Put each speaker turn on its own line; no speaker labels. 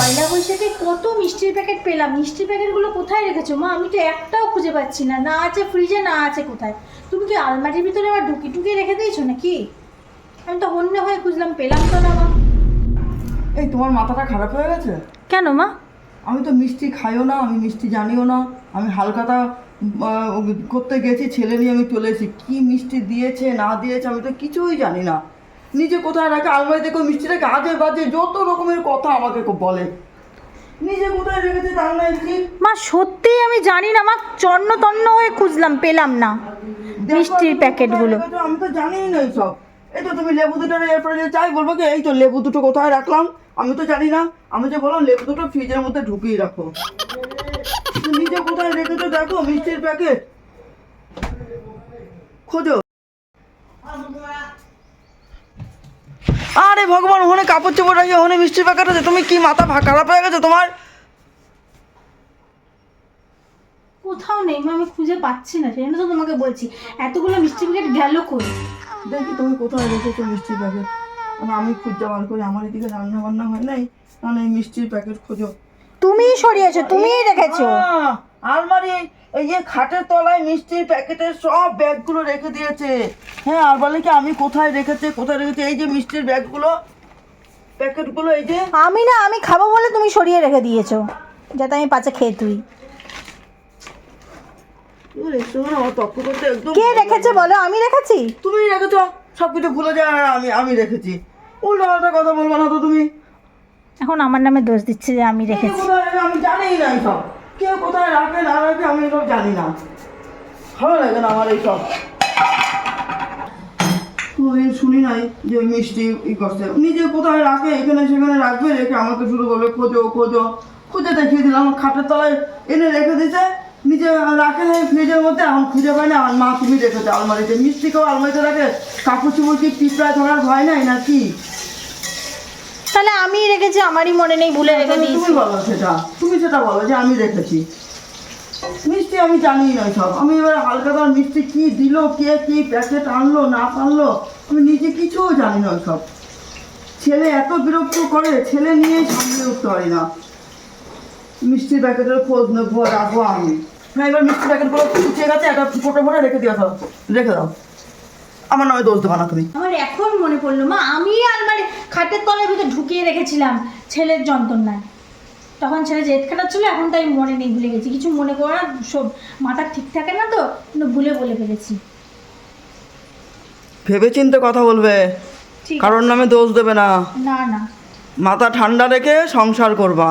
পয়লা বৈশাখে কত মিষ্টির প্যাকেট পেলাম। মিষ্টির প্যাকেটগুলো কোথায় রেখেছো? মা আমি তো একটাও খুঁজে পাচ্ছি না। না আছে ফ্রিজে না আছে কোথায়? তুমি কি আলমারির ভিতরে আবার ঢুকি টুকি রেখে দিয়েছ নাকি? আমি তো অন্য হয়ে খুঁজলাম পেলাম তো না মা।
এই তোমার মাথাটা খারাপ হয়ে গেছে?
কেন মা?
আমি তো মিষ্টি খাইও না আমি মিষ্টি জানিও না। আমি হালকাতা করতে গেছি ছেলে নিয়ে আমি চলে এসেছি। কী মিষ্টি দিয়েছে না দিয়েছে আমি তো কিছুই জানি না। নিজে কোথায় রাখে? আলমারি থেকে মিষ্টি রেখে? আজে বাজে যত রকমের কথা আমাকে খুব বলে। নিজে কোথায় রেখেছে তার নাই
মা সত্যি আমি জানি না মা চন্ন তন্ন হয়ে খুঁজলাম পেলাম না মিষ্টির প্যাকেটগুলো।
আমি তো জানিই না সব এই তো তুমি লেবু দুটো এরপরে চাই বলব কি? এই তো লেবু দুটো কোথায় রাখলাম? আমি তো জানি না। আমি যে বললাম লেবু দুটো ফ্রিজের মধ্যে ঢুকিয়ে রাখো। নিজে কোথায় রেখেছো? দেখো মিষ্টির প্যাকেট। খোঁজো। আরে ভগবান ওখানে কাপড় চোপড় রাখি ওখানে মিষ্টির প্যাকেট আছে। তুমি কি মাথা খারাপ হয়ে গেছে তোমার?
কোথাও নেই আমি খুঁজে পাচ্ছি না সেই জন্য তো তোমাকে বলছি। এতগুলো মিষ্টি প্যাকেট গেল কই?
দেখি তুমি কোথায় রেখেছো মিষ্টির প্যাকেট আমি খুঁজতে বার করি আমার এদিকে রান্না বান্না হয় নাই। এই মিষ্টির প্যাকেট খোঁজো।
তুমিই সরিয়েছো তুমিই রেখেছো।
আলমারি এই যে খাটের তলায় মিষ্টির প্যাকেটের সব ব্যাগগুলো রেখে দিয়েছে। হ্যাঁ আর বলে কি আমি কোথায় রেখেছে কোথায় রেখেছে? এই যে মিষ্টির ব্যাগগুলো প্যাকেটগুলো এই যে।
আমি না আমি খাব বলে তুমি সরিয়ে রেখে দিয়েছ। যাতে আমি পাচে খেয়ে তুই। কে রেখেছে বলো? আমি রেখেছি।
তুমি রেখেছো সব কিছু ভুলে যায় আমি আমি রেখেছি। উল্টো পাল্টা কথা বলব না তো তুমি।
এখন আমার নামে দোষ দিচ্ছে যে আমি রেখেছি।
আমি জানিই না এইসব। কেউ কোথায় রাখে না রাখে আমি এসব জানি না। ভালো লাগে না আমার এইসব। কোনোদিন শুনি নাই যে মিষ্টি ই করছে। নিজে কোথায় রাখে এখানে সেখানে রাখবে রেখে আমাকে শুরু করবে খোঁজো খোঁজো। খুঁজে দেখিয়ে দিলাম আমার খাটের তলায় এনে রেখে দিছে নিজে রাখে নাই ফ্রিজের মধ্যে এখন খুঁজে পায় না। আমার মা তুমি রেখেছো আলমারিতে মিষ্টি কেউ আলমারিতে রাখে। কাপড় চুপড় কি পিঁপড়ায় ধরার ভয় নাই নাকি?
তাহলে আমি রেখেছি আমারই মনে নেই ভুলে রেখে দিয়েছি।
তুমি বলো সেটা। সেটা বলো যে আমি রেখেছি মিষ্টি আমি জানি না সব। আমি এবার হালকা দার মিষ্টি কি দিল, কে কি প্যাকেট আনলো, না আনলো, আমি নিজে কিছুও জানি না সব ছেলে এত বিরক্ত করে, ছেলে নিয়ে সামনে উঠতে পারি না। মিষ্টির প্যাকেটের খোঁজ নেব, রাখব আমি। হ্যাঁ এবার মিষ্টি প্যাকেটগুলো কুচিয়ে গেছে, একটা ফোটো ভরে রেখে দিও সব। রেখে দাও। আমার নয় দোষ দেবা না তুমি।
আমার এখন মনে পড়ল, মা, আমি আলমারি খাটের তলের ভিতরে ঢুকিয়ে রেখেছিলাম ছেলের যন্ত্রণায়। তখন ছেলে জেদ খাটাচ্ছিল এখন তাই মনে নেই ভুলে গেছি। কিছু মনে করার সব মাথা ঠিক থাকে না তো ভুলে বলে ফেলেছি।
ভেবে চিন্তে কথা বলবে কারোর নামে দোষ দেবে না।
না না।
মাথা ঠান্ডা রেখে সংসার করবা।